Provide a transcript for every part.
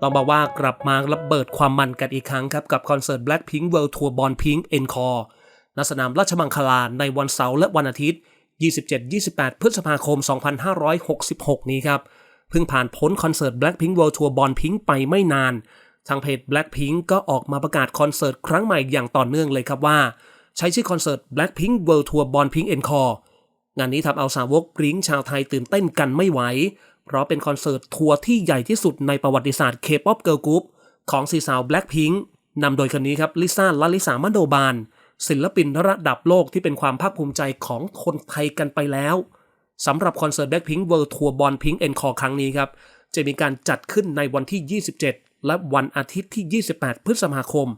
ต้องบอกว่ากลับมาระเบิดความมันกันอีกครั้งครับ กับคอนเสิร์ต Blackpink World Tour Born Pink Encore ณสนามราชมังคลาในวันเสาร์และวันอาทิตย์ 27-28 พฤษภาคม 2566 นี้ครับ เพิ่งผ่านพ้นคอนเสิร์ต Blackpink World Tour Born Pink ไปไม่นาน ทางเพจ Blackpink ก็ออกมาประกาศคอนเสิร์ตครั้งใหม่อย่างต่อเนื่องเลยครับว่า ใช้ชื่อคอนเสิร์ต Blackpink World Tour Born Pink Encore งานนี้ทำเอาสาวกบริ้งชาวไทยตื่นเต้นกันไม่ไหว เพราะเป็นคอนเสิร์ตทัวร์ที่ใหญ่ที่สุดในประวัติศาสตร์ K-POP Girl Group ของสีสาว Blackpink นำโดยคนนี้ครับลิซ่าและลิสามโนบาน ศิลปินระดับโลกที่เป็นความภาคภูมิใจของคนไทยกันไปแล้วสำหรับคอนเสิร์ต Blackpink World Tour Born Pink Encore ครั้งนี้ครับ จะมีการจัดขึ้นในวันที่ 27 และวันอาทิตย์ที่ 28 พฤษภาคม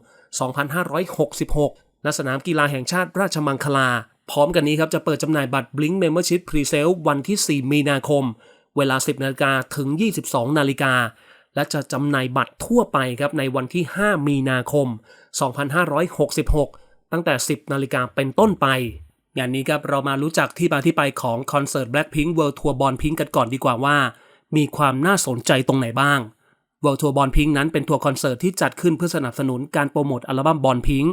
2566 ณ สนามกีฬาแห่งชาติราชมังคลา พร้อมกันนี้ครับจะเปิดจำหน่ายบัตร Blink Membership Pre-sale วันที่ 4 มีนาคม เวลา 10นาฬิกาถึง 22นาฬิกาและจะจำหน่ายบัตรทั่วไปครับในวันที่ 5 มีนาคม 2566 ตั้งแต่ 10 นาฬิกาเป็นต้นไป งานนี้ครับเรามารู้จักที่มาที่ไปของคอนเสิร์ต Blackpink World Tour Born Pink กันก่อนดีกว่าว่า มีความน่าสนใจตรงไหนบ้าง World Tour Born Pink นั้นเป็นทัวร์คอนเสิร์ตที่จัดขึ้นเพื่อสนับสนุนการโปรโมทอัลบั้ม Born Pink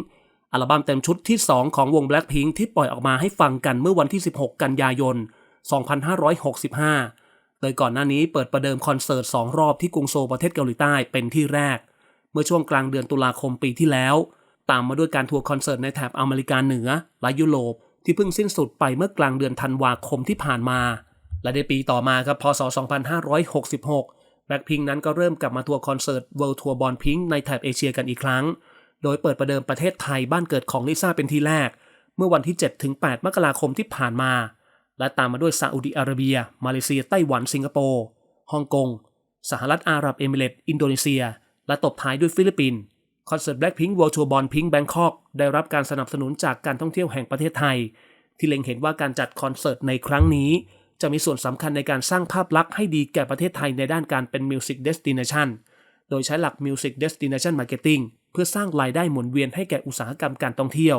อัลบั้มเต็มชุดที่ 2 ของวง Blackpink ที่ปล่อยออกมาให้ฟังกันเมื่อวันที่ 16 กันยายน 2565 โดยก่อนหน้านี้เปิดประเดิมคอนเสิร์ต 2 รอบที่กรุงโซลประเทศเกาหลีใต้เป็นที่แรก เมื่อช่วงกลางเดือนตุลาคมปีที่แล้ว ตามมาด้วยการทัวร์คอนเสิร์ตในแถบอเมริกาเหนือและยุโรปที่เพิ่งสิ้นสุดไปเมื่อกลางเดือนธันวาคมที่ผ่านมา และในปีต่อมาครับพศ 2566 Blackpink นั้นก็เริ่มกลับมาทัวร์คอนเสิร์ต World Tour Born Pink ในแถบเอเชียกันอีกครั้ง โดยเปิดประเดิมประเทศไทยบ้านเกิดของลิซ่าเป็นที่แรก เมื่อวันที่ 7-8 มกราคมที่ผ่านมา และตามมาด้วยซาอุดิอาระเบีย มาเลเซีย ไต้หวัน สิงคโปร์ฮ่องกง สหรัฐอาหรับเอมิเรตอินโดนีเซีย และตบท้ายด้วยฟิลิปปินส์ คอนเสิร์ต Blackpink World Tour Born Pink Bangkok ได้รับการสนับสนุนจากการท่องเที่ยวแห่งประเทศไทย ที่เล็งเห็นว่าการจัดคอนเสิร์ตในครั้งนี้ จะมีส่วนสำคัญในการสร้างภาพลักษณ์ให้ดีแก่ประเทศไทยในด้านการเป็น Music Destination โดยใช้หลัก Music Destination Marketing เพื่อสร้างรายได้หมุนเวียนให้แก่อุตสาหกรรมการท่องเที่ยว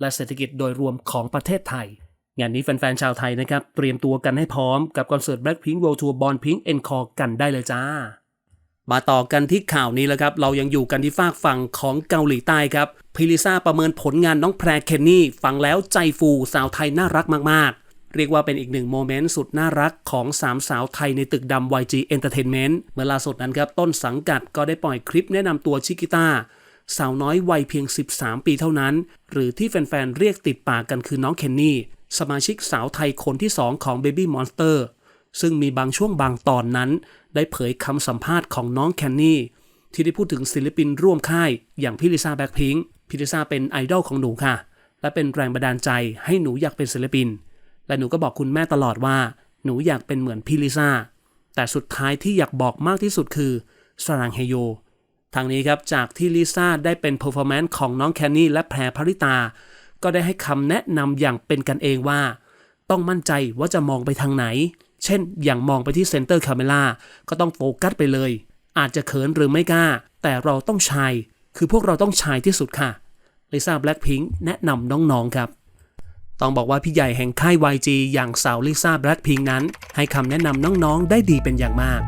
และเศรษฐกิจโดยรวมของประเทศไทย งานนี้แฟนๆ ชาวไทยนะครับ เตรียมตัวกันให้พร้อมกับคอนเสิร์ต Blackpink World Tour Born Pink Encore กันได้เลยจ้า มาต่อกันที่ข่าวนี้แล้วครับ เรายังอยู่กันที่ฝากฝั่งของเกาหลีใต้ครับพิลิซ่าประเมินผลงานน้องแพรเคนนี่ฟังแล้วใจฟูสาวไทยน่ารักมากๆ เรียกว่าเป็นอีกหนึ่งโมเมนต์สุดน่ารักของสามสาวไทยในตึกดำ YG Entertainment เมื่อล่าสุดนั้นครับต้นสังกัดก็ได้ปล่อยคลิปแนะนำตัวชิกิต้าสาวน้อยวัยเพียง 13 ปีเท่านั้น หรือที่แฟนๆเรียกติดปากกันคือน้องเคนนี่ สมาชิกสาวไทยคนที่2ของ Baby Monster ซึ่งมีบางช่วงบางตอนนั้น ได้เผยคำสัมภาษณ์ของน้องแคนนี่ที่ได้พูดถึงศิลปินร่วมค่าย อย่างพี่ลิซ่าแบ็คพิงค์พี่ลิซ่าเป็นไอดอลของหนูค่ะ และเป็นแรงบันดาลใจให้หนูอยากเป็นศิลปิน และหนูก็บอกคุณแม่ตลอดว่า หนูอยากเป็นเหมือนพี่ลิซ่าแต่สุดท้ายที่อยากบอกมากที่สุดคือสรังเฮโยทางนี้ครับจากที่ลิซ่าได้เป็นเพอร์ฟอร์แมนซ์ของน้องแคนนี่และแพรพริตา ก็ได้ให้คำแนะนำอย่างเป็นกันเองว่า ต้องมั่นใจว่าจะมองไปทางไหน เช่น อย่างมองไปที่เซนเตอร์คาเมล่าก็ต้องโฟกัสไปเลย อาจจะเขินหรือไม่กล้า แต่เราต้องชาย คือพวกเราต้องชายที่สุดค่ะลิซ่าแบล็คพิงค์แนะนำน้องๆครับต้องบอกว่าพี่ใหญ่แห่งค่าย YG อย่างสาวลิซ่าแบล็คพิงค์นั้น ให้คำแนะนำน้องๆ ได้ดีเป็นอย่างมาก